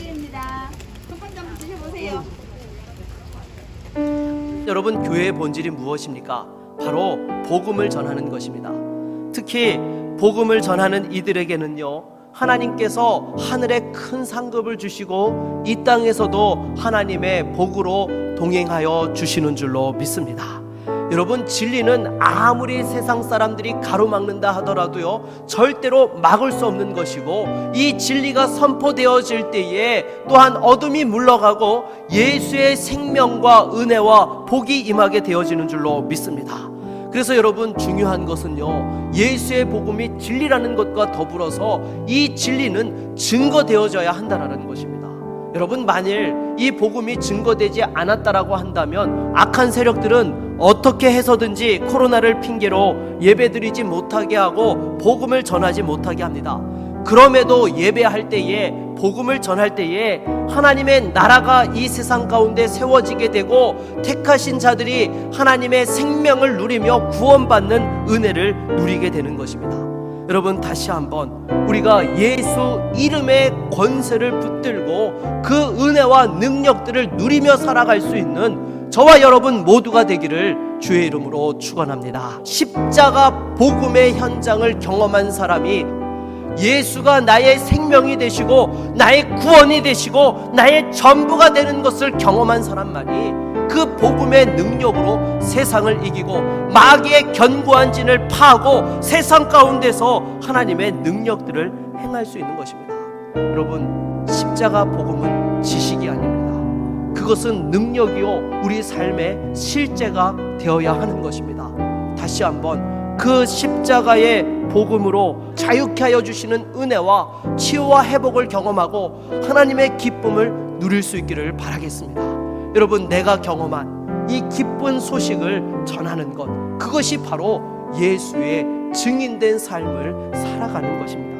김길입니다. 소금장 드셔보세요. 여러분 교회의 본질이 무엇입니까? 바로 복음을 전하는 것입니다. 특히 복음을 전하는 이들에게는요. 하나님께서 하늘에 큰 상급을 주시고 이 땅에서도 하나님의 복으로 동행하여 주시는 줄로 믿습니다. 여러분 진리는 아무리 세상 사람들이 가로막는다 하더라도요 절대로 막을 수 없는 것이고 이 진리가 선포되어질 때에 또한 어둠이 물러가고 예수의 생명과 은혜와 복이 임하게 되어지는 줄로 믿습니다. 그래서 여러분 중요한 것은요 예수의 복음이 진리라는 것과 더불어서 이 진리는 증거되어져야 한다라는 것입니다. 여러분 만일 이 복음이 증거되지 않았다라고 한다면 악한 세력들은 어떻게 해서든지 코로나를 핑계로 예배드리지 못하게 하고 복음을 전하지 못하게 합니다. 그럼에도 예배할 때에 복음을 전할 때에 하나님의 나라가 이 세상 가운데 세워지게 되고 택하신 자들이 하나님의 생명을 누리며 구원받는 은혜를 누리게 되는 것입니다. 여러분 다시 한번 우리가 예수 이름의 권세를 붙들고 그 은혜와 능력들을 누리며 살아갈 수 있는 저와 여러분 모두가 되기를 주의 이름으로 축원합니다. 십자가 복음의 현장을 경험한 사람이 예수가 나의 생명이 되시고 나의 구원이 되시고 나의 전부가 되는 것을 경험한 사람만이 그 복음의 능력으로 세상을 이기고 마귀의 견고한 진을 파하고 세상 가운데서 하나님의 능력들을 행할 수 있는 것입니다. 여러분 십자가 복음은 지식이 아닙니다. 그것은 능력이요 우리 삶의 실제가 되어야 하는 것입니다. 다시 한번 그 십자가의 복음으로 자유케 하여 주시는 은혜와 치유와 회복을 경험하고 하나님의 기쁨을 누릴 수 있기를 바라겠습니다. 여러분 내가 경험한 이 기쁜 소식을 전하는 것 그것이 바로 예수의 증인된 삶을 살아가는 것입니다.